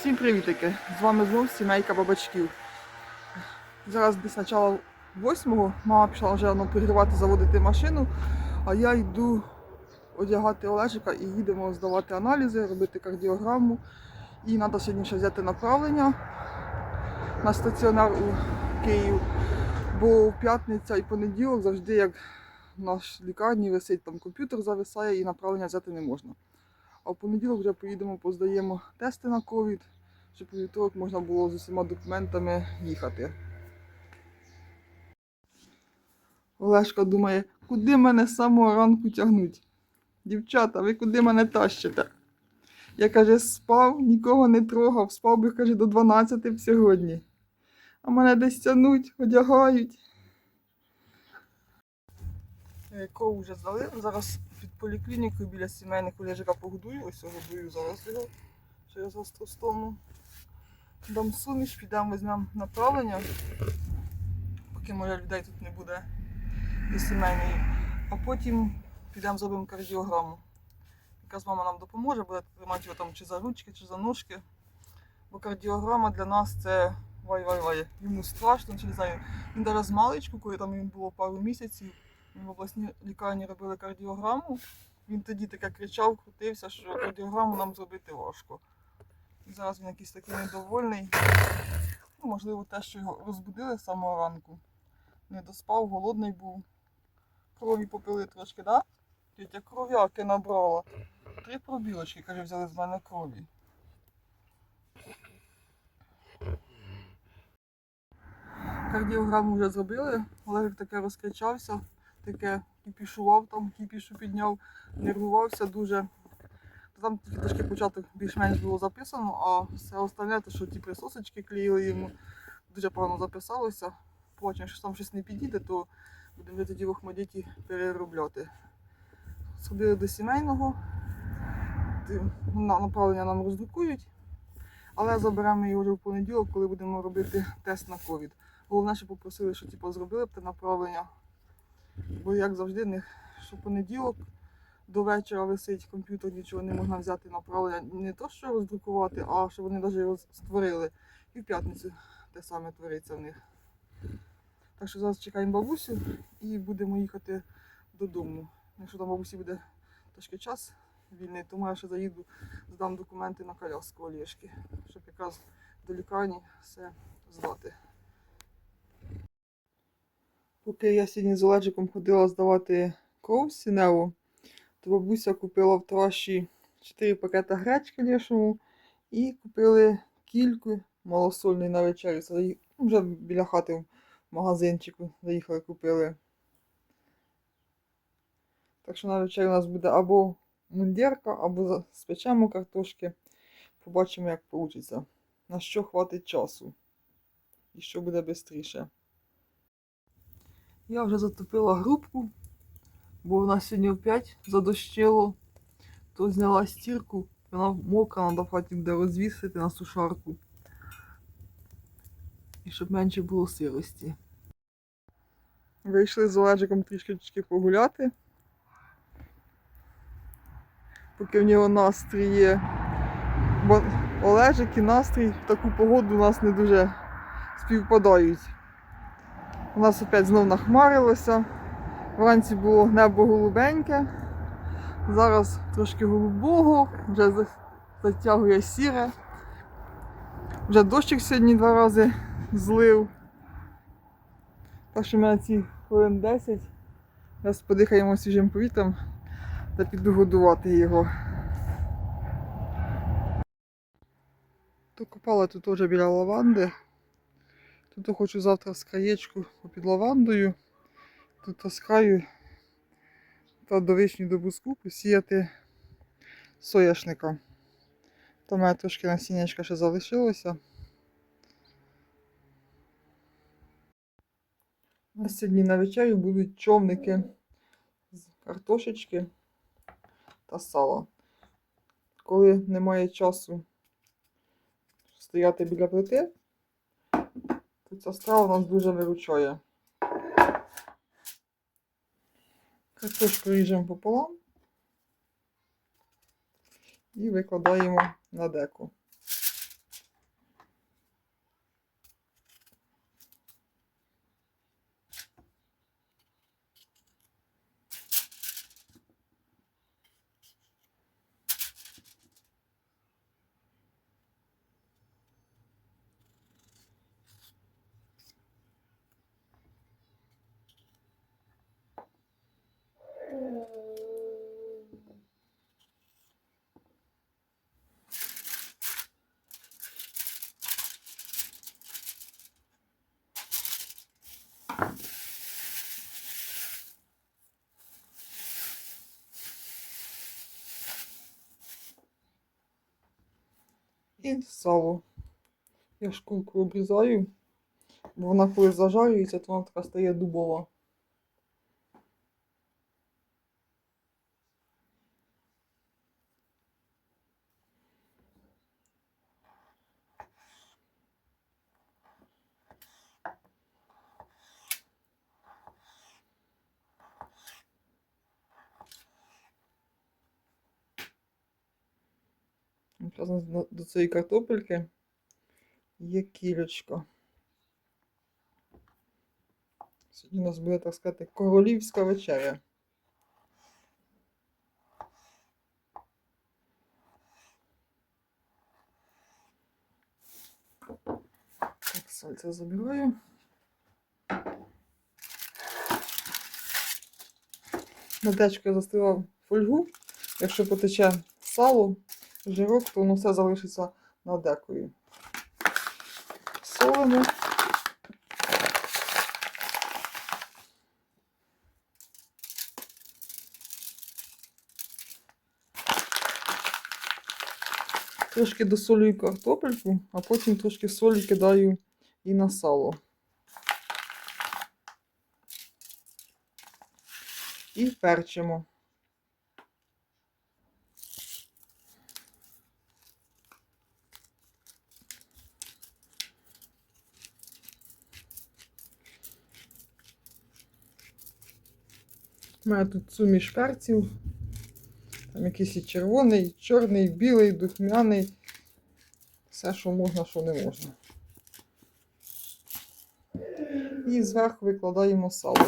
Всім привітики! З вами знов сімейка бабачків. Зараз десь начало восьмого. Мама пішла вже ну, пригрівати, заводити машину, а я йду одягати Олежика і їдемо здавати аналізи, робити кардіограму. І треба сьогодні ще взяти направлення на стаціонар у Київ. Бо в п'ятниця і понеділок завжди, як в нашій лікарні висить там комп'ютер зависає і направлення взяти не можна. А в понеділок вже поїдемо, поздаємо тести на ковід, щоб у вівторок можна було з усіма документами їхати. Олешка думає, куди мене з самого ранку тягнуть? Дівчата, ви куди мене тащите? Я каже, спав, нікого не трогав, спав би, каже, до 12 б сьогодні. А мене десь тянуть, одягають. Е, Кров вже здали. Зараз під поліклінікою біля сімейних Олежика погодую. Ось його годую зараз його через гастростому. Дам суміш, підемо візьмемо направлення, поки може людей тут не буде до сімейної. А потім підемо зробимо кардіограму. Якраз мама нам допоможе, буде тримати його там чи за ручки, чи за ножки. Бо кардіограма для нас це вай-вай-вай. Йому страшно, чи не знаю. Він навіть з маличку, коли там йому було пару місяців, в обласній лікарні робили кардіограму. Він тоді таке кричав, крутився, що кардіограму нам зробити важко. Зараз він якийсь такий недовольний. Ну, можливо, те, що його розбудили з самого ранку. Не доспав, голодний був. Крові попили трошки? Да? Тетя кров'яки набрала. Три пробілочки, каже, взяли з мене крові. Кардіограму вже зробили. Олег таке розкричався, таке кіпішував там, кіпішу підняв, нервувався дуже. Там тільки початок більш-менш було записано, а все остальне, те, що ті присосочки клеїли йому, дуже погано записалося. Побачимо, що там щось не підійде, то будемо вже тоді в Охмадіті переробляти. Сходили до сімейного, направлення нам роздрукують, але заберемо його вже в понеділок, коли будемо робити тест на ковід. Головне, що попросили, що типу, зробили б те направлення. Бо як завжди, не, що понеділок до вечора висить комп'ютер, нічого не можна взяти направлення. Не то, що роздрукувати, а що вони навіть його створили. І в п'ятницю те саме твориться в них. Так що зараз чекаємо бабусю і будемо їхати додому. Якщо там бабусі буде трошки час вільний, тому я ще заїду, здам документи на коляску Олєшки, щоб якраз до лікарні все здати. Поки я сьогодні з Оледжиком ходила здавати кров сіневу, то бабуся купила в траші 4 пакети гречки лішому і купили кільку малосольний на вечерю. Вже біля хати в магазинчику заїхали, купили. Так що на вечерю у нас буде або мундірка, або спечемо картошки. Побачимо, як вийде. На що хватить часу. І що буде швидше. Я вже затопила грубку, бо в нас сьогодні опять задощило. То зняла стірку, вона мокра, треба в хаті буде розвісити на сушарку. І щоб менше було сирості. Вийшли з Олежиком трішки погуляти. Поки в нього настрій є. Бо Олежик і настрій в таку погоду у нас не дуже співпадають. У нас опять знов нахмарилося. Вранці було небо голубеньке. Зараз трошки голубого, вже затягує сіре. Вже дощик сьогодні два рази злив. Так що ми на ці хвилин 10. Зараз подихаємо свіжим повітрям та піду годувати його. То копала тут теж біля лаванди. Тут хочу завтра з краєчку під лавандою. Тут краю та до вишні до буску посіяти сояшника. Там у мене трошки насіннячка ще залишилося. У нас сьогодні на вечерю будуть човники з картошечки та сала. Коли немає часу стояти біля плити, ця страва нас дуже виручає. Картошку ріжемо пополам і викладаємо на деко. І сало. Я шкурку обрізаю, бо вона коли зажарюється, то вона така стає дубова. Зараз до- цієї картопельки є кілечко. Сьогодні у нас буде, так сказати, королівська вечеря. Так, сальце забираю. На дечку я застила фольгу. Якщо потече сало, жирок, то воно все залишиться над декою. Солимо. Трошки досолюю картопельку, а потім трошки солі кидаю і на сало. І перчимо. Мене тут суміш перців. Там якийсь і червоний, і чорний, і білий, духмяний. Все, що можна, що не можна. І зверху викладаємо сало.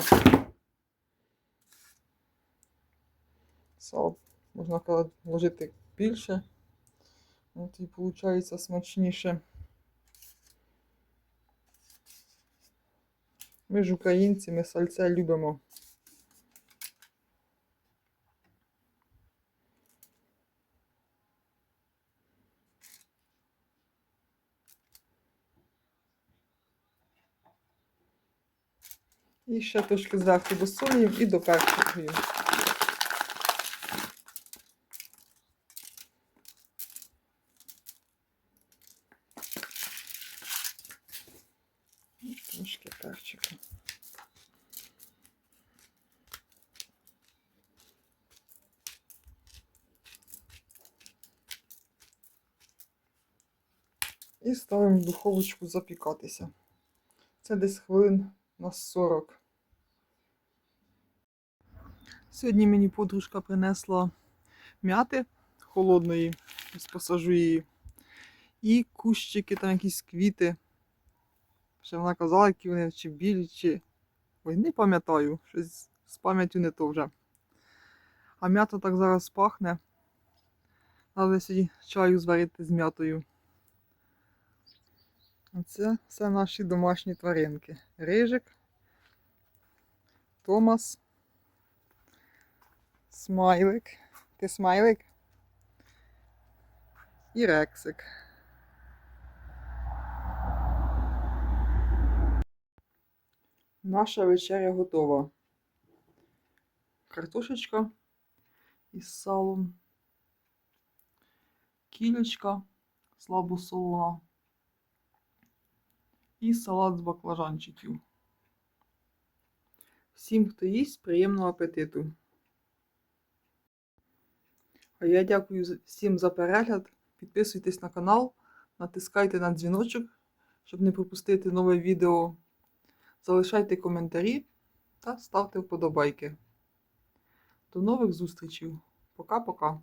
Сало можна вложити більше. От і виходить смачніше. Ми ж українці, ми сальце любимо. І ще трошки зверху досолюємо і доперчуємо. І Трошки перчику. І ставимо в духовочку запікатися. Це десь хвилин на 40. Сьогодні мені подружка принесла м'яти холодної, ось посажу її. І кущики, там якісь квіти. Ще вона казала, які вони чи білі, чи. Ой, не пам'ятаю, щось з пам'яттю не то вже. А м'ята так зараз пахне. Треба сьогодні чаю зварити з м'ятою. Оце все наші домашні тваринки. Рижик, Томас, Смайлик. Ти смайлик? І Рексик. Наша вечеря готова. Картошечка із салом. Кілечка слабо солона. І салат з баклажанчиків. Всім, хто їсть, приємного апетиту. А я дякую всім за перегляд. Підписуйтесь на канал, натискайте на дзвіночок, щоб не пропустити нове відео. Залишайте коментарі та ставте вподобайки. До нових зустрічей. Пока-пока.